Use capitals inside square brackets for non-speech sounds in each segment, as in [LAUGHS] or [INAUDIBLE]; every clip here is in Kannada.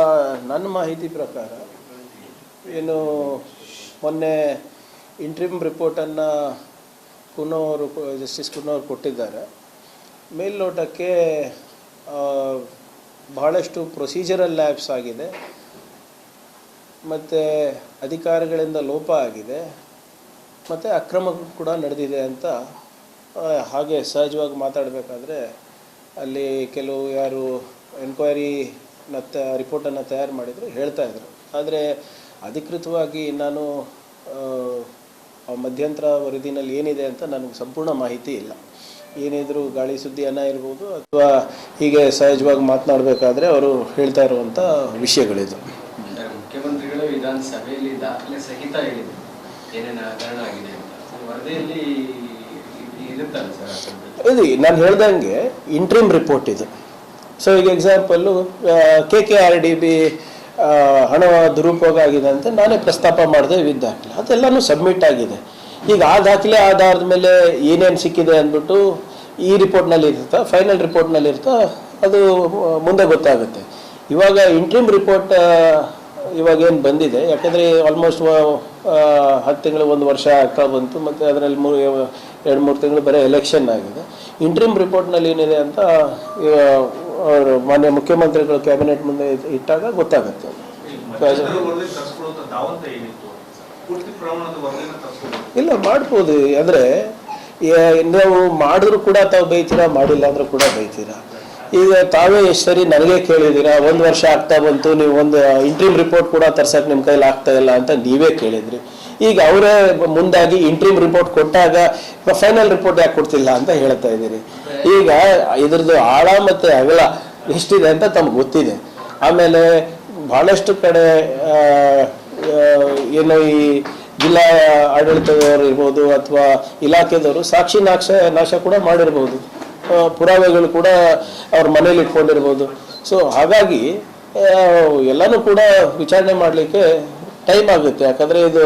ನನ್ನ ಮಾಹಿತಿ ಪ್ರಕಾರ, ಏನು ಮೊನ್ನೆ ಇಂಟ್ರಿಮ್ ರಿಪೋರ್ಟನ್ನು ಕುನೋರು ಜಸ್ಟಿಸ್ ಕುನೋರು ಕೊಟ್ಟಿದ್ದಾರೆ. ಮೇಲ್ನೋಟಕ್ಕೆ ಬಹಳಷ್ಟು ಪ್ರೊಸೀಜರಲ್ ಲ್ಯಾಬ್ಸ್ ಆಗಿದೆ. ಮತ್ತು ಅಧಿಕಾರಿಗಳಿಂದ ಲೋಪ ಆಗಿದೆ. ಮತ್ತು ಅಕ್ರಮ ಕೂಡ ನಡೆದಿದೆ ಅಂತ ಹಾಗೆ ಸಹಜವಾಗಿ ಮಾತಾಡಬೇಕಾದ್ರೆ ಅಲ್ಲಿ ಕೆಲವು ಯಾರು ಎನ್ಕ್ವೈರಿನ ತ ರಿಪೋರ್ಟನ್ನು ತಯಾರು ಮಾಡಿದರು ಹೇಳ್ತಾ ಇದ್ದರು ಆದರೆ ಅಧಿಕೃತವಾಗಿ ನಾನು ಮಧ್ಯಂತರ ವರದಿನಲ್ಲಿ ಏನಿದೆ ಅಂತ ನನಗೆ ಸಂಪೂರ್ಣ ಮಾಹಿತಿ ಇಲ್ಲ. ಏನಿದ್ರೂ ಗಾಳಿ ಸುದ್ದಿಯನ್ನ ಇರ್ಬೋದು ಅಥವಾ ಹೀಗೆ ಸಹಜವಾಗಿ ಮಾತನಾಡಬೇಕಾದ್ರೆ ಅವರು ಹೇಳ್ತಾ ಇರುವಂಥ ವಿಷಯಗಳಿದು. ಮುಖ್ಯಮಂತ್ರಿಗಳು ವಿಧಾನಸಭೆಯಲ್ಲಿ ದಾಖಲೆ ಸಹಿತ ಹೇಳಿದ್ರು. ಏನೇನು ಕಾರಣ ಆಗಿದೆ ಅಂತ. ವರದಿಯಲ್ಲಿ ಇರುತ್ತಲ್ಲ ಸರ್? ಇದು ನಾನು ಹೇಳ್ದಂಗೆ ಇಂಟ್ರಿಮ್ ರಿಪೋರ್ಟ್ ಇದು. ಸೊ ಈಗ example K K R D B ಹಣ ದುರುಪಯೋಗ ಆಗಿದೆ ಅಂತ ನಾನೇ ಪ್ರಸ್ತಾಪ ಮಾಡಿದೆ ವಿದ್ ದಾಖಲೆ. ಅದೆಲ್ಲನೂ ಸಬ್ಮಿಟ್ ಆಗಿದೆ. ಈಗ ಆ ದಾಖಲೆ ಆಧಾರದ ಮೇಲೆ ಏನೇನು ಸಿಕ್ಕಿದೆ ಅಂದ್ಬಿಟ್ಟು ಈ ರಿಪೋರ್ಟ್ನಲ್ಲಿ ಇರುತ್ತಾ ಫೈನಲ್ ರಿಪೋರ್ಟ್ನಲ್ಲಿ ಇರುತ್ತಾ, ಅದು ಮುಂದೆ ಗೊತ್ತಾಗುತ್ತೆ. ಇವಾಗ ಇಂಟ್ರಿಮ್ ರಿಪೋರ್ಟ್ ಇವಾಗ ಏನು ಬಂದಿದೆ, ಯಾಕಂದರೆ ಆಲ್ಮೋಸ್ಟ್ ಹತ್ತು ತಿಂಗಳು, ಒಂದು ವರ್ಷ ಆಗ್ತಾ ಬಂತು, ಮತ್ತು ಅದರಲ್ಲಿ ಮೂರು ಎರಡು ಮೂರು ತಿಂಗಳು ಬರೀ ಎಲೆಕ್ಷನ್ ಆಗಿದೆ. ಇಂಟ್ರಿಮ್ ರಿಪೋರ್ಟ್ನಲ್ಲಿ ಏನಿದೆ ಅಂತ ಅವರು ಮಾನ್ಯ ಮುಖ್ಯಮಂತ್ರಿಗಳು ಕ್ಯಾಬಿನೆಟ್ ಮುಂದೆ ಇಟ್- ಇಟ್ಟಾಗ ಗೊತ್ತಾಗುತ್ತೆ. ಇಲ್ಲ ಮಾಡ್ಬೋದು. ಅಂದರೆ ನೀವು ಮಾಡಿದ್ರು ಕೂಡ ತಾವು ಬೈತೀರಾ ಮಾಡಿಲ್ಲ ಅಂದ್ರೂ ಕೂಡ ಬೈತೀರಾ ಈಗ ತಾವೇ ಎಷ್ಟು ಸರಿ ನನಗೆ ಕೇಳಿದ್ದೀರಾ ಒಂದು ವರ್ಷ ಆಗ್ತಾ ಬಂತು ನೀವು ಒಂದು ಇಂಟ್ರೀಮ್ ರಿಪೋರ್ಟ್ ಕೂಡ ತರ್ಸಕ್ಕೆ ನಿಮ್ಮ ಕೈಲಿ ಆಗ್ತಾ ಇಲ್ಲ ಅಂತ ನೀವೇ ಕೇಳಿದ್ರಿ. ಈಗ ಅವರೇ ಮುಂದಾಗಿ ಇಂಟ್ರೀಮ್ ರಿಪೋರ್ಟ್ ಕೊಟ್ಟಾಗ ಫೈನಲ್ ರಿಪೋರ್ಟ್ ಯಾಕೆ ಕೊಡ್ತಿಲ್ಲ ಅಂತ ಹೇಳ್ತಾ ಇದ್ದೀರಿ. ಈಗ ಇದ್ರದ್ದು ಆಳ ಮತ್ತು ಅಗಲ ಎಷ್ಟಿದೆ ಅಂತ ತಮ್ಗೆ ಗೊತ್ತಿದೆ. ಆಮೇಲೆ ಬಹಳಷ್ಟು ಕಡೆ ಏನೋ ಈ ಜಿಲ್ಲಾ ಆಡಳಿತದವರು ಇರ್ಬೋದು ಅಥವಾ ಇಲಾಖೆದವರು ಸಾಕ್ಷಿ ನಾಶ ನಾಶ ಕೂಡ ಮಾಡಿರ್ಬೋದು. ಪುರಾವೆಗಳು ಕೂಡ ಅವ್ರ ಮನೇಲಿ ಇಟ್ಕೊಂಡಿರ್ಬೋದು. ಸೊ ಹಾಗಾಗಿ ಎಲ್ಲನೂ ಕೂಡ ವಿಚಾರಣೆ ಮಾಡಲಿಕ್ಕೆ ಟೈಮ್ ಆಗುತ್ತೆ. ಯಾಕಂದರೆ ಇದು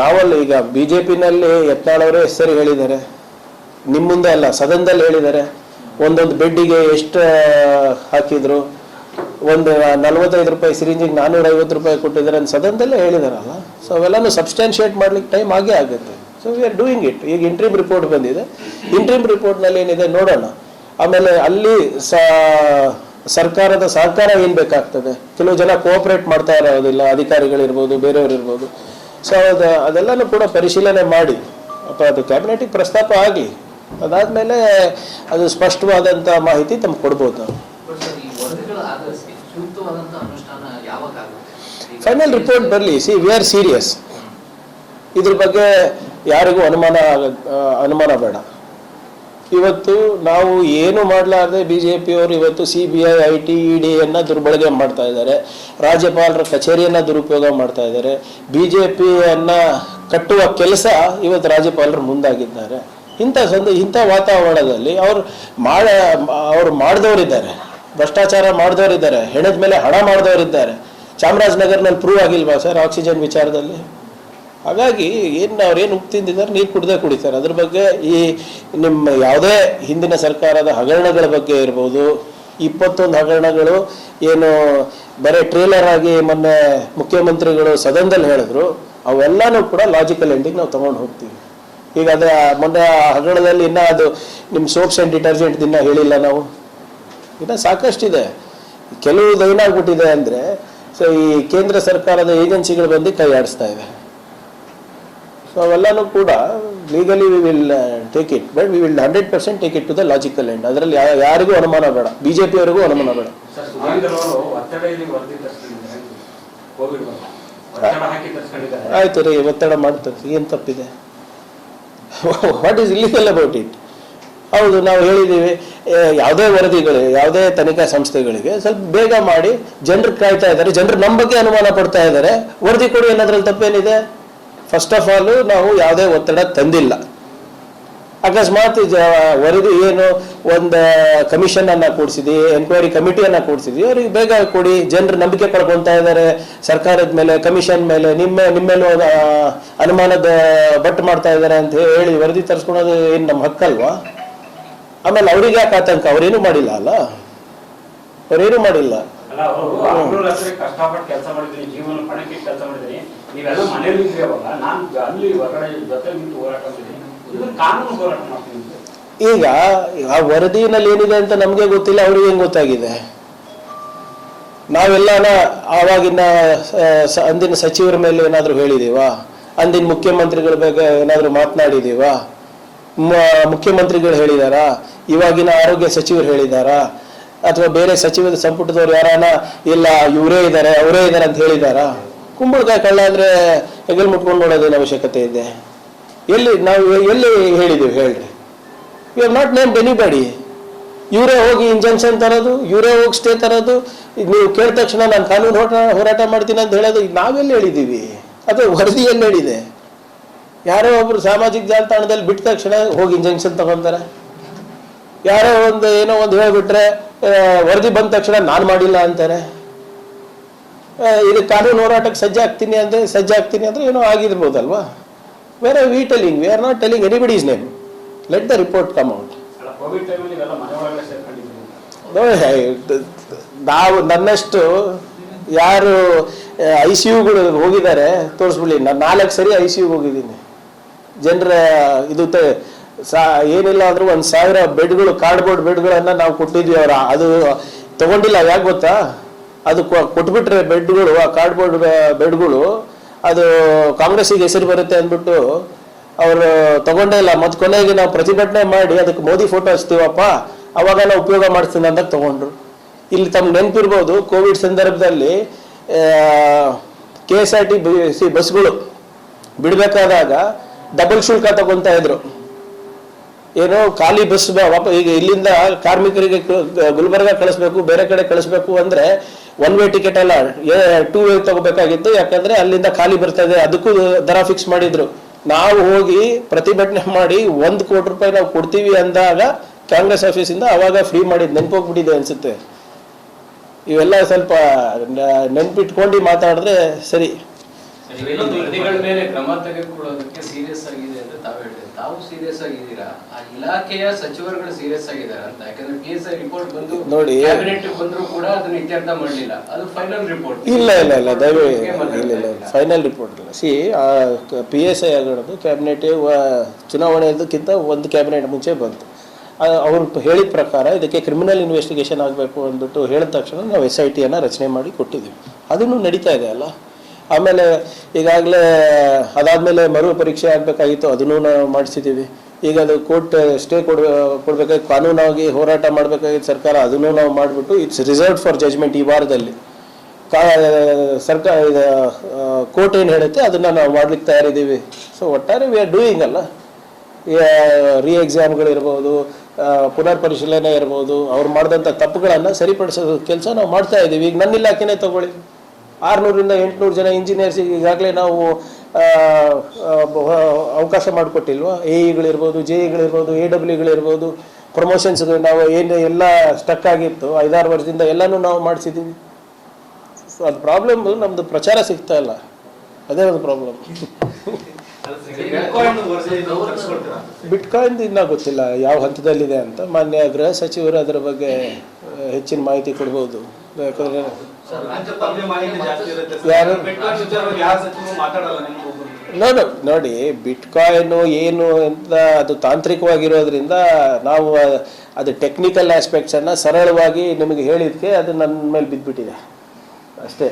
ನಾವಲ್ಲ ಈಗ ಬಿ ಜೆ ಪಿನಲ್ಲಿ ಯತ್ನಾಳವರೇ ಹೆಸರು ಹೇಳಿದ್ದಾರೆ. ನಿಮ್ಮ ಮುಂದೆ ಅಲ್ಲ, ಸದನದಲ್ಲಿ ಹೇಳಿದ್ದಾರೆ. ಒಂದೊಂದು ಬೆಡ್ಡಿಗೆ ಎಷ್ಟು ಹಾಕಿದ್ರು. ಒಂದು ನಲ್ವತ್ತೈದು ರೂಪಾಯಿ ಸಿರಿಂಜಿಗೆ ನಾನ್ನೂರ ಐವತ್ತು ರೂಪಾಯಿ ಕೊಟ್ಟಿದ್ದಾರೆ ಅಂತ ಸದನದಲ್ಲೇ ಹೇಳಿದಾರಲ್ಲ. ಸೊ ಅವೆಲ್ಲನೂ ಸಬ್ಸ್ಟ್ಯಾನ್ಶಿಯೇಟ್ ಮಾಡ್ಲಿಕ್ಕೆ ಟೈಮ್ ಆಗೇ ಆಗುತ್ತೆ. So we are doing it ಈಗ ಇಂಟ್ರಿಮ್ ರಿಪೋರ್ಟ್ ಬಂದಿದೆ. ಇಂಟ್ರಿಮ್ ರಿಪೋರ್ಟ್ನಲ್ಲಿ ಏನಿದೆ ನೋಡೋಣ. ಆಮೇಲೆ ಅಲ್ಲಿ ಸ ಸರ್ಕಾರದ ಸಹಕಾರ ಏನು ಬೇಕಾಗ್ತದೆ? ಕೆಲವು ಜನ ಕೋಆಪರೇಟ್ ಮಾಡ್ತಾ ಇರೋದಿಲ್ಲ, ಅಧಿಕಾರಿಗಳಿರ್ಬೋದು ಬೇರೆಯವರು ಇರ್ಬೋದು ಸೊ ಅದು, ಅದೆಲ್ಲನೂ ಕೂಡ ಪರಿಶೀಲನೆ ಮಾಡಿ. ಅಥವಾ ಅದು ಕ್ಯಾಬಿನೆಟಿಗೆ ಪ್ರಸ್ತಾಪ ಆಗಲಿ. ಅದಾದಮೇಲೆ ಅದು ಸ್ಪಷ್ಟವಾದಂಥ ಮಾಹಿತಿ ತಮ್ಗೆ ಕೊಡ್ಬೋದು. ಫೈನಲ್ ರಿಪೋರ್ಟ್ ಬರಲಿ. ಸಿ ವಿ ಆರ್ ಸೀರಿಯಸ್ ಇದ್ರ ಬಗ್ಗೆ ಯಾರಿಗೂ ಅನುಮಾನ ಅನುಮಾನ ಬೇಡ. ಇವತ್ತು ನಾವು ಏನು ಮಾಡಲಾರ್ದೆ ಬಿ ಜೆ ಪಿಯವರು ಇವತ್ತು C B I I T E ಡಿಯನ್ನು ದುರ್ಬಳಕೆ ಮಾಡ್ತಾ ಇದ್ದಾರೆ. ರಾಜ್ಯಪಾಲರ ಕಚೇರಿಯನ್ನು ದುರುಪಯೋಗ ಮಾಡ್ತಾ ಇದ್ದಾರೆ. ಬಿ ಜೆ ಪಿಯನ್ನು ಕಟ್ಟುವ ಕೆಲಸ ಇವತ್ತು ರಾಜ್ಯಪಾಲರು ಮುಂದಾಗಿದ್ದಾರೆ. ಇಂಥ ಸಂದ, ಇಂಥ ವಾತಾವರಣದಲ್ಲಿ ಅವರು ಮಾಡ, ಅವ್ರು ಮಾಡಿದವರಿದ್ದಾರೆ. ಭ್ರಷ್ಟಾಚಾರ ಮಾಡಿದವರಿದ್ದಾರೆ. ಹೆಣದ ಮೇಲೆ ಹಣ ಮಾಡಿದವರಿದ್ದಾರೆ. ಚಾಮರಾಜನಗರ್ನಲ್ಲಿ ಪ್ರೂವ್ ಆಗಿಲ್ವಾ ಸರ್ ಆಕ್ಸಿಜನ್ ವಿಚಾರದಲ್ಲಿ? ಹಾಗಾಗಿ ಏನು ಅವ್ರೇನು ಉಪ್ಪು ತಿಂದಿದ್ದಾರೆ ನೀರು ಕುಡ್ದೇ ಕುಡಿತಾರೆ ಅದ್ರ ಬಗ್ಗೆ ಈ ನಿಮ್ಮ ಯಾವುದೇ ಹಿಂದಿನ ಸರ್ಕಾರದ ಹಗರಣಗಳ ಬಗ್ಗೆ ಇರ್ಬೋದು, ಇಪ್ಪತ್ತೊಂದು ಹಗರಣಗಳು, ಏನು ಬರೀ ಟ್ರೇಲರ್ ಆಗಿ ಮೊನ್ನೆ ಮುಖ್ಯಮಂತ್ರಿಗಳು ಸದನದಲ್ಲಿ ಹೇಳಿದ್ರು, ಅವೆಲ್ಲನೂ ಕೂಡ ಲಾಜಿಕಲ್ ಎಂಡಿಂಗ್ ನಾವು ತಗೊಂಡು ಹೋಗ್ತೀವಿ. ಈಗ ಅದ ಮೊನ್ನೆ ಹಗರಣದಲ್ಲಿ ಇನ್ನೂ ಅದು ನಿಮ್ಮ ಸೋಪ್ಸ್ ಆ್ಯಂಡ್ ಡಿಟರ್ಜೆಂಟ್ ದಿನ ಹೇಳಿಲ್ಲ ನಾವು. ಇನ್ನು ಸಾಕಷ್ಟಿದೆ. ಕೆಲವು ಏನಾಗ್ಬಿಟ್ಟಿದೆ ಅಂದರೆ ಸೊ ಈ ಕೇಂದ್ರ ಸರ್ಕಾರದ ಏಜೆನ್ಸಿಗಳು ಬಂದು ಕೈ ಆಡಿಸ್ತಾ ಇವೆ. ಸೊ ಅವೆಲ್ಲನೂ ಕೂಡ legally we will take it but we will hundred percent take it to the logical end ಅದರಲ್ಲಿ ಯಾರಿಗೂ ಅನುಮಾನ ಬೇಡ. ಬಿ ಜೆ ಪಿಯವರಿಗೂ ಅನುಮಾನ ಬೇಡ. ಆಯ್ತು. ರೀ ಒತ್ತಡ ಮಾಡ್ತಾರೆ. ಏನು ತಪ್ಪಿದೆ? What is illegal about it ಹೌದು ನಾವು ಹೇಳಿದ್ದೀವಿ ಯಾವುದೇ ವರದಿಗಳಿಗೆ ಯಾವುದೇ ತನಿಖಾ ಸಂಸ್ಥೆಗಳಿಗೆ ಸ್ವಲ್ಪ ಬೇಗ ಮಾಡಿ ಜನರು ಕಾಯ್ತಾ ಇದ್ದಾರೆ ಜನರು ನಮ್ಮ ಬಗ್ಗೆ ಅನುಮಾನ ಪಡ್ತಾ ಇದ್ದಾರೆ. ವರದಿ ಕೊಡಿ ಏನಾದ್ರಲ್ಲಿ ತಪ್ಪೇನಿದೆ? ಫಸ್ಟ್ ಆಫ್ ಆಲ್ ನಾವು ಯಾವುದೇ ಒತ್ತಡ ತಂದಿಲ್ಲ. ಅಕಸ್ಮಾತ್ ವರದಿ ಏನು, ಒಂದು ಕಮಿಷನ್ ಅನ್ನ ಕೂಡಿಸಿದಿ ಎನ್ಕ್ವೈರಿ ಕಮಿಟಿಯನ್ನ ಕೂಡಿಸಿದಿ, ಅವ್ರಿಗೆ ಬೇಗ ಕೊಡಿ, ಜನರು ನಂಬಿಕೆ ಕಳ್ಕೊಂತಾ ಇದ್ದಾರೆ ಸರ್ಕಾರದ ಮೇಲೆ, ಕಮಿಷನ್ ಮೇಲೆ, ನಿಮ್ಮ ನಿಮ್ಮೇಲೂ ಅನುಮಾನದ ಬಟ್ ಮಾಡ್ತಾ ಇದ್ದಾರೆ ಅಂತ ಹೇಳಿ ವರದಿ ತರಿಸ್ಕೊಳೋದು ಏನು ನಮ್ಮ ಹಕ್ಕಲ್ವಾ? ಆಮೇಲೆ ಅವ್ರಿಗೆ ಯಾಕೆ ಆತಂಕ? ಅವ್ರೇನು ಮಾಡಿಲ್ಲ ಅಲ್ಲ? ಅವ್ರೇನು ಮಾಡಿಲ್ಲ? ಅಲ್ಲ ಅವರು ಹದಿನೇಳು ಲಕ್ಷಕ್ಕೆ ಕಷ್ಟಪಟ್ಟು ಕೆಲಸ ಮಾಡಿದ್ದೀನಿ ಜೀವನ ಪಣಕ್ಕೆ ಕೆಲಸ ಮಾಡಿದ್ದೀನಿ ನೀವೆಲ್ಲ ಮನೇಲಿ ಇದ್ರಿ ಅವಾಗ ನಾನು ಅಲ್ಲಿ ಹೊರಗಡೆ ಜೊತೆ ನಿಂತು ಹೋರಾಟ ಮಾಡಿದ್ದೀನಿ ಇದನ್ನ ಕಾನೂನು ಹೋರಾಟ ಮಾಡ್ತೀನಿ ಈಗ ಆ ವರದಿನಲ್ಲಿ ಏನಿದೆ ಅಂತ ನಮಗೆ ಗೊತ್ತಿಲ್ಲ ಅವ್ರಿಗೆ ಹೆಂಗ್ ಗೊತ್ತಾಗಿದೆ? ನಾವೆಲ್ಲನ ಆವಾಗಿನ ಅಂದಿನ ಸಚಿವರ ಮೇಲೆ ಏನಾದರೂ ಹೇಳಿದೀವಾ? ಅಂದಿನ ಮುಖ್ಯಮಂತ್ರಿಗಳ ಬಗ್ಗೆ ಏನಾದರೂ ಮಾತನಾಡಿದೀವಾ? ಮುಖ್ಯಮಂತ್ರಿಗಳು ಹೇಳಿದಾರಾ? ಇವಾಗಿನ ಆರೋಗ್ಯ ಸಚಿವರು ಹೇಳಿದಾರಾ? ಅಥವಾ ಬೇರೆ ಸಚಿವ ಸಂಪುಟದವ್ರು ಯಾರಾನ, ಇಲ್ಲ, ಇವರೇ ಇದ್ದಾರೆ ಅವರೇ ಇದ್ದಾರೆ ಅಂತ ಹೇಳಿದಾರಾ? ಕುಂಬಳಕಾಯಿ ಕಳ್ಳ ಅಂದ್ರೆ ಹೆಗಲ್ ಮುಟ್ಕೊಂಡು ನೋಡೋದೇನು ಅವಶ್ಯಕತೆ ಇದೆ? ಎಲ್ಲಿ, ನಾವು ಎಲ್ಲಿ ಹೇಳಿದೀವಿ, ಹೇಳ್ರಿ. You have not named anybody ಇವರೇ ಹೋಗಿ ಇಂಜಂಕ್ಷನ್ ತರೋದು, ಇವರೇ ಹೋಗಿ ಸ್ಟೇ ತರೋದು. ನೀವು ಕೇಳಿದ ತಕ್ಷಣ ನಾನು ಕಾನೂನು ಹೋರಾಟ ಹೋರಾಟ ಮಾಡ್ತೀನಿ ಅಂತ ಹೇಳೋದು ನಾವೆಲ್ಲಿ ಹೇಳಿದ್ದೀವಿ ಅದು ವರದಿಯಲ್ಲಿ ಹೇಳಿದೆ. ಯಾರೋ ಒಬ್ರು ಸಾಮಾಜಿಕ ಜಾಲತಾಣದಲ್ಲಿ ಬಿಟ್ಟ ತಕ್ಷಣ ಹೋಗಿ ಇಂಜೆಕ್ಷನ್ ತಗೊಂತಾರೆ. ಯಾರೋ ಒಂದು ಏನೋ ಒಂದು ಹೇಳ್ಬಿಟ್ರೆ ವರದಿ ಬಂದ ತಕ್ಷಣ ನಾನು ಮಾಡಿಲ್ಲ ಅಂತಾರೆ ಇದು ಕಾನೂನು ಹೋರಾಟಕ್ಕೆ ಸಜ್ಜಾಗ್ತೀನಿ ಅಂದ್ರೆ ಸಜ್ಜಾಗ್ತೀನಿ ಅಂದರೆ ಏನೋ ಆಗಿರ್ಬೋದಲ್ವಾ? Where we telling we are not telling anybody's name let the report come out ನಾವು ನನ್ನಷ್ಟು ಯಾರು ಐ ಸಿ ಯುಗಳು ಹೋಗಿದ್ದಾರೆ ತೋರಿಸ್ಬಿಡಿ ನಾನು ನಾಲ್ಕು ಸರಿ ಐ ಸಿ ಯುಗೆ ಹೋಗಿದ್ದೀನಿ. ಜನರ ಇದು ಸಾ, ಏನಿಲ್ಲ ಅಂದ್ರೆ ಒಂದು ಸಾವಿರ ಬೆಡ್ಗಳು ಕಾರ್ಡ್ಬೋರ್ಡ್ ಬೆಡ್ಗಳನ್ನ ನಾವು ಕೊಟ್ಟಿದ್ವಿ ಅವ್ರ. ಅದು ತಗೊಂಡಿಲ್ಲ, ಯಾಕೆ ಗೊತ್ತಾ? ಅದು ಕೊಟ್ಬಿಟ್ರೆ ಬೆಡ್ಗಳು, ಆ ಕಾರ್ಡ್ಬೋರ್ಡ್ ಬೆಡ್ಗಳು, ಅದು ಕಾಂಗ್ರೆಸ್ಸಿಗೆ ಹೆಸರು ಬರುತ್ತೆ ಅಂದ್ಬಿಟ್ಟು ಅವರು ತಗೊಂಡೇ ಇಲ್ಲ. ಮತ್ತೆ ಕೊನೆಗೆ ನಾವು ಪ್ರತಿಭಟನೆ ಮಾಡಿ ಅದಕ್ಕೆ ಮೋದಿ ಫೋಟೋ ಹಚ್ತೀವಪ್ಪ ಅವಾಗ ನಾವು ಉಪಯೋಗ ಮಾಡ್ತೀನಿ ಅಂತ ತಗೊಂಡ್ರು. ಇಲ್ಲಿ ತಮ್ಗೆ ನೆನಪಿರ್ಬೋದು, ಕೋವಿಡ್ ಸಂದರ್ಭದಲ್ಲಿ K S R T C ಬಸ್ಗಳು ಬಿಡಬೇಕಾದಾಗ ಡಬಲ್ ಶುಲ್ಕ ತಗೊಂತ ಇದ್ರು. ಏನೋ ಖಾಲಿ ಬಸ್ ವಾಪ, ಈಗ ಇಲ್ಲಿಂದ ಕಾರ್ಮಿಕರಿಗೆ ಗುಲ್ಬರ್ಗ ಕಳಿಸ್ಬೇಕು, ಬೇರೆ ಕಡೆ ಕಳಿಸ್ಬೇಕು ಅಂದ್ರೆ ಒನ್ ವೇ ಟಿಕೆಟ್ ಅಲ್ಲ. ಟೂ ವೇ ತಗೋಬೇಕಾಗಿತ್ತು, ಯಾಕಂದ್ರೆ ಅಲ್ಲಿಂದ ಖಾಲಿ ಬರ್ತಾ ಇದೆ ಅದಕ್ಕೂ ದರ ಫಿಕ್ಸ್ ಮಾಡಿದ್ರು. ನಾವು ಹೋಗಿ ಪ್ರತಿಭಟನೆ ಮಾಡಿ ಒಂದು ಕೋಟಿ ರೂಪಾಯಿ ನಾವು ಕೊಡ್ತೀವಿ ಅಂದಾಗ ಕಾಂಗ್ರೆಸ್ ಆಫೀಸಿಂದ ಅವಾಗ ಫ್ರೀ ಮಾಡಿದ್, ನೆನ್ಪೋಗ್ಬಿಟ್ಟಿದೆ ಅನ್ಸುತ್ತೆ. ಇವೆಲ್ಲ ಸ್ವಲ್ಪ ನೆನ್ಪಿಟ್ಕೊಂಡು ಮಾತಾಡಿದ್ರೆ ಸರಿ. ವರದಿಗಳ ಮೇಲೆ ಕ್ರಮ ತೆಗೆದುಕೊಳ್ಳೋದಕ್ಕೆ ಸೀರಿಯಸ್ ಆಗಿದೆ ಅಂತ ತಾವು ಹೇಳಿದ್ರೆ ತಾವು ಸೀರಿಯಸ್ ಆಗಿದ್ದೀರಾ? ಆ ಇಲಾಖೆಯ ಸಚಿವರುಗಳು ಸೀರಿಯಸ್ ಆಗಿದ್ದಾರೆ ಅಂತ. ಯಾಕಂದ್ರೆ ಪಿ ಎಸ್ ಐ ರಿಪೋರ್ಟ್ ಬಂದು ನೋಡಿ. ಕ್ಯಾಬಿನೆಟ್ ಬಂದ್ರು ಕೂಡ ಅದನ್ನ ಇತ್ಯರ್ಥ ಮಾಡಲಿಲ್ಲ. ಅದು ಫೈನಲ್ ರಿಪೋರ್ಟ್ ಇಲ್ಲ ಇಲ್ಲ ಇಲ್ಲ ದಯವಿಟ್ಟು ಇಲ್ಲ ಇಲ್ಲ ಫೈನಲ್ ರಿಪೋರ್ಟ್ ಇಲ್ಲ. ಸಿ ಪಿ ಎಸ್ ಐ ಆಗಿರೋದು ಕ್ಯಾಬಿನೆಟ್ ಚುನಾವಣೆದಕ್ಕಿಂತ ಒಂದು ಕ್ಯಾಬಿನೆಟ್ ಮುಂಚೆ ಬಂತು. ಅವ್ರು ಹೇಳಿದ ಪ್ರಕಾರ ಇದಕ್ಕೆ ಕ್ರಿಮಿನಲ್ ಇನ್ವೆಸ್ಟಿಗೇಷನ್ ಆಗಬೇಕು ಅಂದ್ಬಿಟ್ಟು ಹೇಳಿದ ತಕ್ಷಣ ನಾವು ಎಸ್ ಐ ಟಿಯನ್ನು ರಚನೆ ಮಾಡಿ ಕೊಟ್ಟಿದ್ದೀವಿ. ಅದನ್ನು ನಡೀತಾ ಇದೆ ಅಲ್ಲ? ಆಮೇಲೆ ಈಗಾಗಲೇ ಅದಾದಮೇಲೆ ಮರು ಪರೀಕ್ಷೆ ಆಗಬೇಕಾಗಿತ್ತು, ಅದನ್ನು ನಾವು ಮಾಡಿಸಿದ್ದೀವಿ. ಈಗ ಅದು ಕೋರ್ಟ್ ಸ್ಟೇ ಕೊಡ ಕೊಡಬೇಕಾಗಿ ಕಾನೂನಾಗಿ ಹೋರಾಟ ಮಾಡಬೇಕಾಗಿತ್ತು ಸರ್ಕಾರ, ಅದನ್ನು ನಾವು ಮಾಡಿಬಿಟ್ಟು ಇಟ್ಸ್ ರಿಸರ್ವ್ ಫಾರ್ ಜಜ್ಮೆಂಟ್ ಈ ವಾರದಲ್ಲಿ. ಕಾ, ಸರ್ಕಾರ ಕೋರ್ಟ್ ಏನು ಹೇಳುತ್ತೆ, ಅದನ್ನು ನಾವು ಮಾಡ್ಲಿಕ್ಕೆ ತಯಾರಿದ್ದೀವಿ. ಸೊ ಒಟ್ಟಾರೆ ವಿ ಆರ್ ಡೂಯಿಂಗ್ ಅಲ್ಲ. ರೀ ಎಕ್ಸಾಮ್ಗಳಿರ್ಬೋದು ಪುನರ್ ಪರಿಶೀಲನೆ ಇರ್ಬೋದು, ಅವ್ರು ಮಾಡಿದಂಥ ತಪ್ಪುಗಳನ್ನು ಸರಿಪಡಿಸೋ ಕೆಲಸ ನಾವು ಮಾಡ್ತಾ ಇದ್ದೀವಿ. ಈಗ ನನ್ನ ಇಲಾಖೆನೇ ತಗೊಳ್ಳಿ. ಆರುನೂರಿಂದ ಎಂಟುನೂರು ಜನ ಇಂಜಿನಿಯರ್ಸ್ ಈಗಾಗಲೇ ನಾವು ಅವಕಾಶ ಮಾಡಿಕೊಟ್ಟಿಲ್ವ? ಎ ಇಗಳಿರ್ಬೋದು ಜೆ ಇಗಳಿರ್ಬೋದು ಎ ಡಬ್ಲ್ಯೂಗಳಿರ್ಬೋದು ಪ್ರಮೋಷನ್ಸ್ ನಾವು ಏನು ಎಲ್ಲ ಸ್ಟಕ್ ಆಗಿತ್ತು, ಐದಾರು ವರ್ಷದಿಂದ ಎಲ್ಲನೂ ನಾವು ಮಾಡಿಸಿದ್ದೀವಿ ಸೊ ಅದು ಪ್ರಾಬ್ಲಮ್ ನಮ್ಮದು ಪ್ರಚಾರ ಸಿಗ್ತಾ ಇಲ್ಲ. ಅದೇ ಒಂದು ಪ್ರಾಬ್ಲಮ್? ಬಿಟ್ಕಾಯಿನ್ ಇನ್ನೂ ಗೊತ್ತಿಲ್ಲ ಯಾವ ಹಂತದಲ್ಲಿದೆ ಅಂತ. ಮಾನ್ಯ ಗೃಹ ಸಚಿವರು ಅದರ ಬಗ್ಗೆ ಹೆಚ್ಚಿನ ಮಾಹಿತಿ ಕೊಡ್ಬೋದು. ಯಾಕಂದ್ರೆ ಯಾರು? ನೋಡು ನೋಡಿ ಬಿಟ್ಕಾಯಿನ್ ಏನು ಅಂತ ಅದು ತಾಂತ್ರಿಕವಾಗಿರೋದ್ರಿಂದ ನಾವು ಅದು ಟೆಕ್ನಿಕಲ್ ಆಸ್ಪೆಕ್ಟ್ಸನ್ನು ಸರಳವಾಗಿ ನಿಮಗೆ ಹೇಳಿದ್ಕೆ ಅದು ನನ್ನ ಮೇಲೆ ಬಿದ್ದುಬಿಟ್ಟಿದೆ ಅಷ್ಟೇ.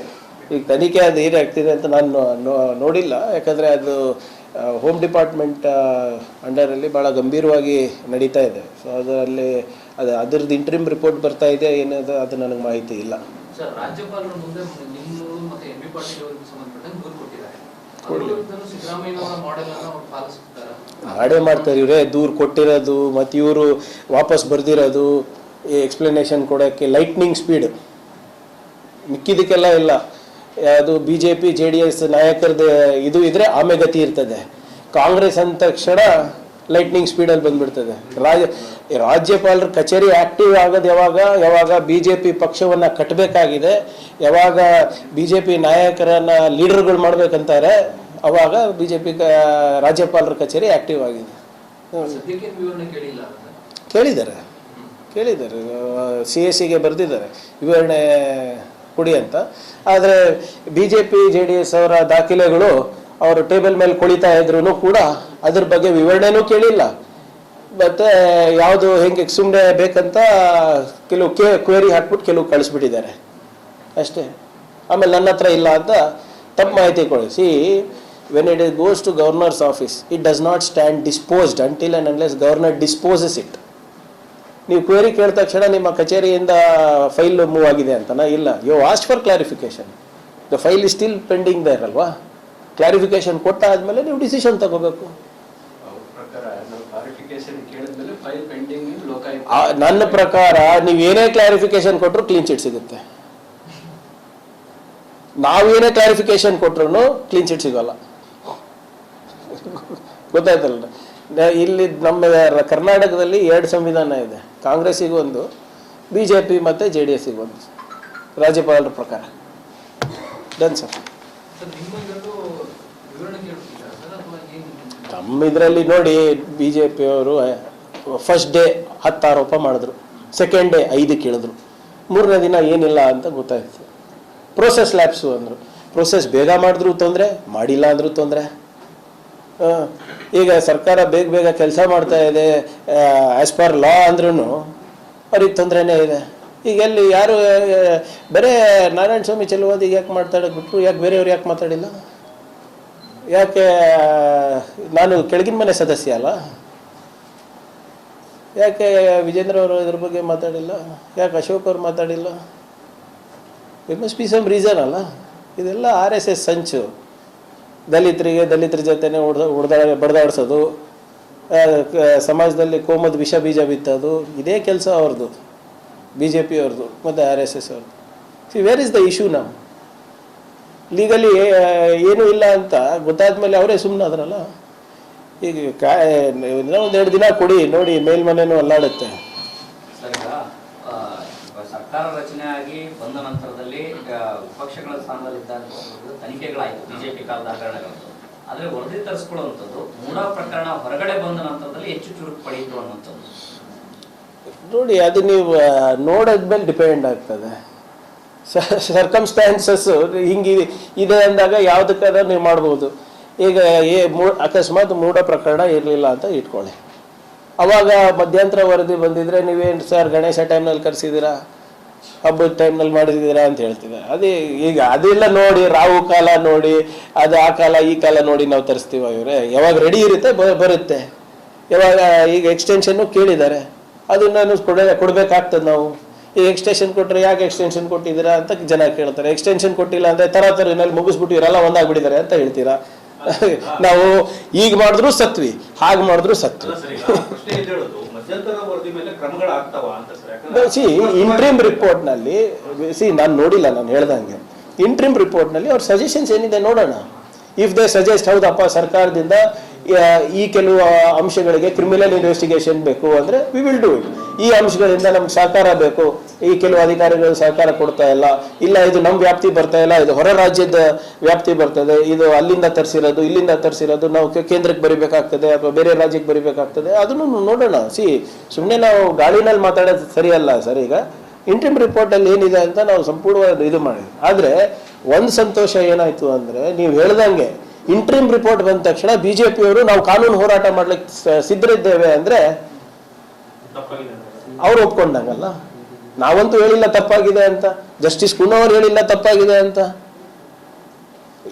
ಈಗ ತನಿಖೆ ಅದು ಏನಾಗ್ತಿದೆ ಅಂತ ನಾನು ನೋಡಿಲ್ಲ. ಯಾಕಂದರೆ ಅದು ಹೋಮ್ ಡಿಪಾರ್ಟ್ಮೆಂಟ್ ಅಂಡರಲ್ಲಿ ಭಾಳ ಗಂಭೀರವಾಗಿ ನಡೀತಾ ಇದೆ. ಸೊ ಅದರಲ್ಲಿ ಅದು ಅದ್ರದ್ದು ಇಂಟ್ರಿಮ್ ರಿಪೋರ್ಟ್ ಬರ್ತಾ ಇದೆ ಏನದು ಅದು ನನಗೆ ಮಾಹಿತಿ ಇಲ್ಲ. ಸರ್ ರಾಜ್ಯಪಾಲರ ಮುಂದೆ ಮತ್ತೆ ಎಂ. ಬಿ ಪಾಟೀಲ್ ಅವರಿಗೆ ಸಂಬಂಧಪಟ್ಟಂಗೆ ದೂರು ಕೊಟ್ಟಿದ್ದಾರೆ. ಪಾಲಿಸ್ತಾರೆ ಮಾಡ್ತಾರೆ ಇವರೇ ದೂರು ಕೊಟ್ಟಿರೋದು ಮತ್ತು ಇವರು ವಾಪಸ್ ಬರ್ದಿರೋದು ಎಕ್ಸ್ಪ್ಲನೇಷನ್ ಕೊಡೋಕ್ಕೆ ಲೈಟ್ನಿಂಗ್ ಸ್ಪೀಡ್ ಮಿಕ್ಕಿದಕ್ಕೆಲ್ಲ ಇಲ್ಲ. ಅದು B J P J D S ನಾಯಕರದ ಇದು ಇದ್ರೆ ಆಮೆ ಗತಿ ಇರ್ತದೆ. ಕಾಂಗ್ರೆಸ್ ಅಂದ ತಕ್ಷಣ ಲೈಟ್ನಿಂಗ್ ಸ್ಪೀಡಲ್ಲಿ ಬಂದ್ಬಿಡ್ತದೆ. ರಾಜ ರಾಜ್ಯಪಾಲರ ಕಚೇರಿ ಆಕ್ಟಿವ್ ಆಗೋದು ಯಾವಾಗ? ಯಾವಾಗ ಬಿ ಜೆ ಪಿ ಪಕ್ಷವನ್ನು ಕಟ್ಟಬೇಕಾಗಿದೆ ಯಾವಾಗ ಬಿ ಜೆ ಪಿ ನಾಯಕರನ್ನು ಲೀಡರ್ಗಳು ಮಾಡ್ಬೇಕಂತಾರೆ? ಅವಾಗ ಬಿ ಜೆ ಪಿ ರಾಜ್ಯಪಾಲರ ಕಚೇರಿ ಆಕ್ಟಿವ್ ಆಗಿದೆ. ಕೇಳಿದ್ದಾರೆ. ಕೇಳಿದ್ದಾರೆ. ಸಿ ಎಸ್ ಸಿಗೆ ಬರೆದಿದ್ದಾರೆ. ವಿವರಣೆ ಕೊಡಿ ಅಂತ. ಆದರೆ B J P J D S ಅವರ ದಾಖಲೆಗಳು ಅವರು ಟೇಬಲ್ ಮೇಲೆ ಕುಳಿತಾ ಇದ್ರು ಕೂಡ ಅದ್ರ ಬಗ್ಗೆ ವಿವರಣೆನೂ ಕೇಳಿಲ್ಲ. ಮತ್ತೆ ಯಾವುದು ಹೆಂಗೆ ಸುಮ್ಮನೆ ಬೇಕಂತ ಕೆಲವು ಕೇ ಕ್ವೇರಿ ಹಾಕ್ಬಿಟ್ಟು ಕೆಲವು ಕಳಿಸ್ಬಿಟ್ಟಿದ್ದಾರೆ. ಅಷ್ಟೇ. ಆಮೇಲೆ ನನ್ನ ಹತ್ರ ಇಲ್ಲ ಅಂತ ತಪ್ಪು ಮಾಹಿತಿ ಕೊಡಿಸಿ when it goes to governor's office it does not stand disposed until and unless governor disposes it ನೀವು ಕ್ವೇರಿ ಕೇಳಿದ ತಕ್ಷಣ ನಿಮ್ಮ ಕಚೇರಿಯಿಂದ ಫೈಲ್ ಮೂವ್ ಆಗಿದೆ ಅಂತನಾ ಇಲ್ಲ. You asked for clarification the file is still pending there ಅಲ್ವಾ? ಕ್ಲಾರಿಫಿಕೇಶನ್ ಕೊಟ್ಟಾದ್ಮೇಲೆ ನೀವು ಡಿಸಿಷನ್ ತಗೋಬೇಕು ಅವ್ರ ಪ್ರಕಾರ ನಾವು ಕ್ಲಾರಿಫಿಕೇಶನ್ ಕೇಳಿದ್ಮೇಲೆ ಫೈಲ್ ಪೆಂಡಿಂಗ್ ಲೋಕಾಯುಕ್ತ ಆ, ನನ್ನ ಪ್ರಕಾರ ನೀವು ಏನೇ ಕ್ಲಾರಿಫಿಕೇಶನ್ ಕೊಟ್ಟರು ಕ್ಲೀನ್ ಚಿಟ್ ಸಿಗುತ್ತೆ. ನಾವೇನೇ ಕ್ಲಾರಿಫಿಕೇಶನ್ ಕೊಟ್ರು ಕ್ಲೀನ್ ಚಿಟ್ ಸಿಗೋಲ್ಲ. ಗೊತ್ತಾಯ್ತಲ್ಲ ಇಲ್ಲಿ ನಮ್ಮ ಕರ್ನಾಟಕದಲ್ಲಿ ಎರಡು ಸಂವಿಧಾನ ಇದೆ. ಕಾಂಗ್ರೆಸ್ಸಿಗೆ ಒಂದು ಬಿ ಜೆ ಪಿ ಮತ್ತು ಜೆ ಡಿ ಎಸ್ಸಿಗೆ ಒಂದು. ರಾಜ್ಯಪಾಲರ ಪ್ರಕಾರ. ಡನ್ ಸರ್ ನಮ್ಮ ಇದರಲ್ಲಿ ನೋಡಿ ಬಿ ಜೆ ಪಿಯವರು ಫಸ್ಟ್ ಡೇ ಹತ್ತು ಆರೋಪ ಮಾಡಿದ್ರು. ಸೆಕೆಂಡ್ ಡೇ ಐದು ಕೇಳಿದ್ರು. ಮೂರನೇ ದಿನ ಏನಿಲ್ಲ ಅಂತ ಗೊತ್ತಾಯ್ತು. ಪ್ರೋಸೆಸ್ ಲ್ಯಾಬ್ಸು ಅಂದರು. ಪ್ರೋಸೆಸ್ ಬೇಗ ಮಾಡಿದ್ರು ತೊಂದರೆ, ಮಾಡಿಲ್ಲ ಅಂದರೂ ತೊಂದರೆ. ಈಗ ಸರ್ಕಾರ ಬೇಗ ಬೇಗ ಕೆಲಸ ಮಾಡ್ತಾ ಇದೆ ಆ್ಯಸ್ ಪರ್ ಲಾ ಅಂದ್ರೂ ಅವ್ರಿಗೆ ತೊಂದರೆನೇ ಇದೆ. ಈಗ ಎಲ್ಲಿ ಯಾರು ಬೇರೆ ನಾರಾಯಣ ಸ್ವಾಮಿ ಚೆಲುವಾದಿಗೆ ಯಾಕೆ ಮಾತಾಡೋದು ಬಿಟ್ಟರು ಯಾಕೆ ಬೇರೆಯವ್ರು ಯಾಕೆ ಮಾತಾಡಿಲ್ಲ? ಯಾಕೆ ನಾನು ಕೆಳಗಿನ ಮನೆ ಸದಸ್ಯ ಅಲ್ಲ? ಯಾಕೆ ವಿಜೇಂದ್ರ ಅವರು ಇದ್ರ ಬಗ್ಗೆ ಮಾತಾಡಿಲ್ಲ? ಯಾಕೆ ಅಶೋಕ್ ಅವರು ಮಾತಾಡಿಲ್ಲ? It must be some reason ಅಲ್ಲ? ಇದೆಲ್ಲ ಆರ್ ಎಸ್ ಎಸ್ ಸಂಚು. ದಲಿತರಿಗೆ ದಲಿತರ ಜೊತೆನೆ ಹೊಡೆದ ಬಡ್ದಾಡಿಸೋದು. ಕ- ಸಮಾಜದಲ್ಲಿ ಕೋಮದ ವಿಷ ಬೀಜ ಬಿತ್ತೋದು. ಇದೇ ಕೆಲಸ ಅವ್ರದ್ದು ಬಿ ಜೆ ಪಿ ಅವ್ರದ್ದು ಮತ್ತು ಆರ್ ಎಸ್ ಎಸ್ ಅವ್ರದ್ದು see where is the issue ನಾವು ಲೀಗಲಿ ಏನೂ ಇಲ್ಲ ಅಂತ ಗೊತ್ತಾದ ಮೇಲೆ ಅವರೇ ಸುಮ್ಮನೆ ಆದ್ರಲ್ಲ? ಈಗ ಕಾ ಇನ್ನೂ ಒಂದು ಎರಡು ದಿನ ಕೊಡಿ ನೋಡಿ ಮೇಲ್ಮನೆನೂ ಅಲ್ಲಾಡುತ್ತೆ. ಸರ್ಕಾರ ರಚನೆ ಆಗಿ ಬಂದ ನಂತರದಲ್ಲಿ ವಿಪಕ್ಷಗಳ ಸ್ಥಾನದಲ್ಲಿದ್ದಾಗ ತನಿಖೆಗಳಾಯಿತು ಬಿಜೆಪಿ ಕಾಲದ ಹಗರಣಗಳು ಆದ್ರೆ ವರದಿ ತರಿಸ್ಕೊಳ್ಳುವಂಥದ್ದು ಮೂಢ ಪ್ರಕರಣ ಹೊರಗಡೆ ಬಂದ ನಂತರದಲ್ಲಿ ಹೆಚ್ಚು ಚುರುಕು ಪಡೆಯಿತು ಅನ್ನುವಂಥದ್ದು. ನೋಡಿ ಅದು ನೀವು ನೋಡೋದ್ಮೇಲೆ ಡಿಪೆಂಡ್ ಆಗ್ತದೆ. ಸರ್ಕಮ್ಸ್ಟ್ಯಾನ್ಸಸ್ ಹಿಂಗಿದೆ ಇದೆ ಅಂದಾಗ ಯಾವುದಕ್ಕಾದ್ರೂ ನೀವು ಮಾಡ್ಬೋದು. ಈಗ ಏ ಮೂ, ಅಕಸ್ಮಾತ್ ಮೂಢ ಪ್ರಕರಣ ಇರಲಿಲ್ಲ ಅಂತ ಇಟ್ಕೊಳ್ಳಿ. ಅವಾಗ ಮಧ್ಯಂತರ ವರದಿ ಬಂದಿದ್ರೆ ನೀವೇನು ಸರ್ ಗಣೇಶ ಟೈಮ್ನಲ್ಲಿ ಕರೆಸಿದ್ದೀರಾ? ಹಬ್ಬದ ಟೈಮ್ನಲ್ಲಿ ಮಾಡಿದ್ದೀರಾ ಅಂತ ಹೇಳ್ತಿದ್ದಾರೆ. ಅದೇ ಈಗ ಅದೆಲ್ಲ ನೋಡಿ, ರಾಹು ಕಾಲ ನೋಡಿ, ಅದು ಆ ಕಾಲ, ಈ ಕಾಲ ನೋಡಿ ನಾವು ತರಿಸ್ತೀವ ಇವರೇ. ಯಾವಾಗ ರೆಡಿ ಇರುತ್ತೆ ಬರುತ್ತೆ. ಯಾವಾಗ ಈಗ ಎಕ್ಸ್ಟೆನ್ಷನ್ನು ಕೇಳಿದ್ದಾರೆ. ಅದನ್ನು ಕೊಡ, ಕೊಡಬೇಕಾಗ್ತದೆ ನಾವು. ಈ ಎಕ್ಸ್ಟೆನ್ಷನ್ ಕೊಟ್ಟರೆ ಯಾಕೆ ಎಕ್ಸ್ಟೆನ್ಷನ್ ಕೊಟ್ಟಿದ್ದೀರಾ ಅಂತ ಜನ ಕೇಳ್ತಾರೆ. ಎಕ್ಸ್ಟೆನ್ಷನ್ ಕೊಟ್ಟಿಲ್ಲ ಅಂದ್ರೆ ಥರ ಥರ ಮುಗಿಸ್ಬಿಟ್ಟು ಇವರೆಲ್ಲ ಒಂದಾಗ್ಬಿಟ್ಟಿದ್ದಾರೆ ಅಂತ ಹೇಳ್ತೀರಾ? [LAUGHS] ನಾವು ಈಗ ಮಾಡಿದ್ರು ಸತ್ವಿ ಹಾಗೆ ಮಾಡಿದ್ರು ಸತ್ವಿ. ಸಿ ಇಂಟ್ರಿಮ್ ರಿಪೋರ್ಟ್ನಲ್ಲಿ ಸಿ ನಾನು ನೋಡಿಲ್ಲ ನಾನು ಹೇಳ್ದಂಗೆ. ಇಂಟ್ರಿಮ್ ರಿಪೋರ್ಟ್ನಲ್ಲಿ ಅವ್ರ ಸಜೆಷನ್ಸ್ ಏನಿದೆ ನೋಡೋಣ. ಇಫ್ ದೇ ಸಜೆಸ್ಟ್ ಹೌದಪ್ಪ ಸರ್ಕಾರದಿಂದ ಈ ಕೆಲವು ಅಂಶಗಳಿಗೆ ಕ್ರಿಮಿನಲ್ ಇನ್ವೆಸ್ಟಿಗೇಷನ್ ಬೇಕು ಅಂದರೆ ವಿ ವಿಲ್ ಡೂ ಇಟ್ ಈ ಅಂಶಗಳಿಂದ ನಮ್ಗೆ ಸಹಕಾರ ಬೇಕು. ಈ ಕೆಲವು ಅಧಿಕಾರಿಗಳು ಸಹಕಾರ ಕೊಡ್ತಾ ಇಲ್ಲ. ಇಲ್ಲ, ಇದು ನಮ್ಮ ವ್ಯಾಪ್ತಿ ಬರ್ತಾ ಇಲ್ಲ, ಇದು ಹೊರ ರಾಜ್ಯದ ವ್ಯಾಪ್ತಿ ಬರ್ತದೆ ಇದು. ಅಲ್ಲಿಂದ ತರಿಸಿರೋದು, ಇಲ್ಲಿಂದ ತರಿಸಿರೋದು ನಾವು ಕೇಂದ್ರಕ್ಕೆ ಬರಿಬೇಕಾಗ್ತದೆ ಅಥವಾ ಬೇರೆ ರಾಜ್ಯಕ್ಕೆ ಬರಿಬೇಕಾಗ್ತದೆ. ಅದನ್ನು ನೋಡೋಣ. ಸಿ ಸುಮ್ಮನೆ ನಾವು ಗಾಳಿನಲ್ಲಿ ಮಾತಾಡೋದು ಸರಿಯಲ್ಲ ಸರ್ ಈಗ. ಇಂಟ್ರಿಮ್ ರಿಪೋರ್ಟಲ್ಲಿ ಏನಿದೆ ಅಂತ ನಾವು ಸಂಪೂರ್ಣವಾಗಿ ಇದು ಮಾಡಿದ್ವಿ. ಆದರೆ, ಒಂದು ಸಂತೋಷ ಏನಾಯ್ತು ಅಂದರೆ, ನೀವು ಹೇಳ್ದಂಗೆ ಇಂಟ್ರಿಮ್ ರಿಪೋರ್ಟ್ ಬಂದ ತಕ್ಷಣ ಬಿ ಜೆ ಪಿಯವರು ನಾವು ಕಾನೂನು ಹೋರಾಟ ಮಾಡ್ಲಿಕ್ಕೆ ಸಿದ್ಧರಿದ್ದೇವೆ ಅಂದರೆ ಅಂತ ಅವ್ರು ಒಪ್ಕೊಂಡಂಗಲ್ಲ. ನಾವಂತೂ ಹೇಳಿಲ್ಲ ತಪ್ಪಾಗಿದೆ ಅಂತ. ಜಸ್ಟಿಸ್ ಕುನ್ನವರು ಹೇಳಿಲ್ಲ ತಪ್ಪಾಗಿದೆ ಅಂತ.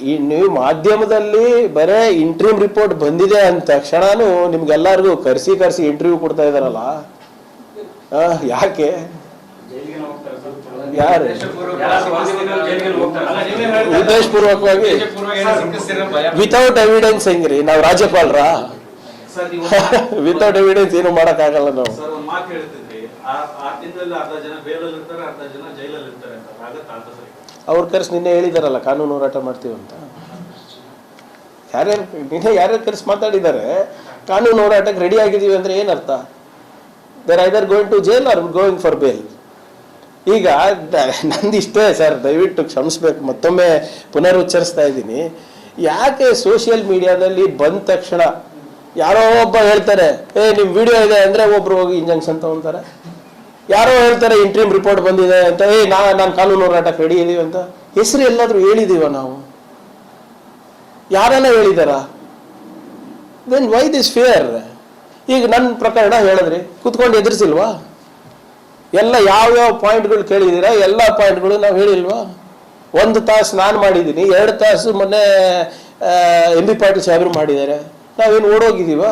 ಈ ನೀವು ಮಾಧ್ಯಮದಲ್ಲಿ ಬರೇ ಇಂಟ್ರೀಮ್ ರಿಪೋರ್ಟ್ ಬಂದಿದೆ ಅಂದ ತಕ್ಷಣನೂ ನಿಮ್ಗೆಲ್ಲರಿಗೂ ಕರೆಸಿ ಕರೆಸಿ ಇಂಟರ್ವ್ಯೂ ಕೊಡ್ತಾ ಇದಾರಲ್ಲ. ಯಾಕೆ? ಯಾರು? ಉದ್ದೇಶಪೂರ್ವಕವಾಗಿ ವಿತೌಟ್ ಎವಿಡೆನ್ಸ್ ಹೆಂಗ್ರಿ? [LAUGHS] ನಾವು ರಾಜ್ಯಪಾಲರ? ವಿತೌಟ್ ಎವಿಡೆನ್ಸ್ ಏನು ಮಾಡೋಕ್ಕಾಗಲ್ಲ ನಾವು. ಅವ್ರ ಕರೆಸಿ ನಿನ್ನೆ ಹೇಳಿದಾರಲ್ಲ ಕಾನೂನು ಹೋರಾಟ ಮಾಡ್ತೀವಿ ಅಂತ. ಯಾರ್ಯಾರು ನಿನ್ನೆ ಯಾರ್ಯಾರು ಕರೆಸಿ ಮಾತಾಡಿದ್ದಾರೆ ಕಾನೂನು ಹೋರಾಟಕ್ಕೆ ರೆಡಿ ಆಗಿದ್ದೀವಿ ಅಂದ್ರೆ ಏನರ್ಥ they're either going to jail or going for bail ಈಗ [LAUGHS] ನಂದಿಷ್ಟೇ ಸರ್, ದಯವಿಟ್ಟು ಕ್ಷಮಿಸ್ಬೇಕು. ಮತ್ತೊಮ್ಮೆ ಪುನರುಚ್ಚರಿಸ್ತಾ ಇದ್ದೀನಿ. ಯಾಕೆ ಸೋಷಿಯಲ್ ಮೀಡಿಯಾದಲ್ಲಿ ಬಂದ ತಕ್ಷಣ ಯಾರೋ ಒಬ್ಬ ಹೇಳ್ತಾರೆ, ಏ ನಿಮ್ಮ ವಿಡಿಯೋ ಇದೆ ಅಂದ್ರೆ ಒಬ್ರು ಹೋಗಿ ಇಂಜೆಕ್ಷನ್ ತಗೊಂತಾರೆ. ಯಾರೋ ಹೇಳ್ತಾರೆ ಇಂಟ್ರೀಮ್ ರಿಪೋರ್ಟ್ ಬಂದಿದೆ ಅಂತ, ಏ, ನಾ, ನಾನು ಕಾನೂನು ಹೋರಾಟಕ್ಕೆ ಇದೀವಿ ಅಂತ. ಹೆಸರು ಎಲ್ಲಾದ್ರೂ ಹೇಳಿದೀವ ನಾವು? ಯಾರೆಲ್ಲ ಹೇಳಿದಾರ? ದೆನ್ ವೈ ದಿಸ್ ಫಿಯರ್ ಈಗ ನನ್ನ ಪ್ರಕರಣ ಹೇಳಿದ್ರಿ, ಕುತ್ಕೊಂಡು ಎದುರಿಸಿಲ್ವಾ? ಎಲ್ಲ ಯಾವ್ಯಾವ ಪಾಯಿಂಟ್ಗಳು ಕೇಳಿದ್ದೀರಾ? ಎಲ್ಲ ಪಾಯಿಂಟ್ಗಳು ನಾವು ಹೇಳಿಲ್ವಾ? ಒಂದು ತಾಸು ನಾನು ಮಾಡಿದ್ದೀನಿ, ಎರಡು ತಾಸು ಮೊನ್ನೆ ಎಂ ಬಿ ಪಾಟೀಲ್ ಸಾಹೇಬರು ಮಾಡಿದ್ದಾರೆ. ನಾವೇನು ಓಡೋಗಿದ್ದೀವಾ?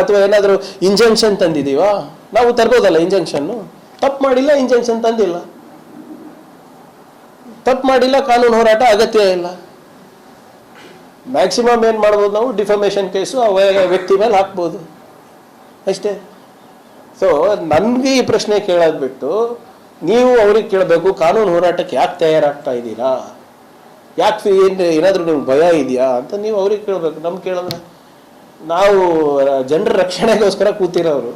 ಅಥವಾ ಏನಾದರೂ ಇಂಜೆಕ್ಷನ್ ತಂದಿದ್ದೀವಾ? ನಾವು ತರ್ಬೋದಲ್ಲ ಇಂಜೆಕ್ಷನ್ನು? ತಪ್ಪು ಮಾಡಿಲ್ಲ, ಇಂಜೆಕ್ಷನ್ ತಂದಿಲ್ಲ. ತಪ್ಪು ಮಾಡಿಲ್ಲ, ಕಾನೂನು ಹೋರಾಟ ಅಗತ್ಯ ಇಲ್ಲ. ಮ್ಯಾಕ್ಸಿಮಮ್ ಏನು ಮಾಡ್ಬೋದು ನಾವು? ಡಿಫಮೇಷನ್ ಕೇಸು, ಆ ವ್ಯಕ್ತಿ ಮೇಲೆ ಹಾಕ್ಬೋದು. ಅಷ್ಟೇ. ಸೊ ನನಗೆ ಈ ಪ್ರಶ್ನೆ ಕೇಳಾದ್ಬಿಟ್ಟು ನೀವು ಅವ್ರಿಗೆ ಕೇಳಬೇಕು, ಕಾನೂನು ಹೋರಾಟಕ್ಕೆ ಯಾಕೆ ತಯಾರಾಗ್ತಾ ಇದ್ದೀರಾ? ಯಾಕೆ ಏನು, ಏನಾದರೂ ನಿಮ್ಗೆ ಭಯ ಇದೆಯಾ ಅಂತ ನೀವು ಅವ್ರಿಗೆ ಕೇಳಬೇಕು. ನಮ್ಗೆ ಕೇಳಿದ್ರೆ, ನಾವು, ಜನರ ರಕ್ಷಣೆಗೋಸ್ಕರ ಕೂತಿರೋರು.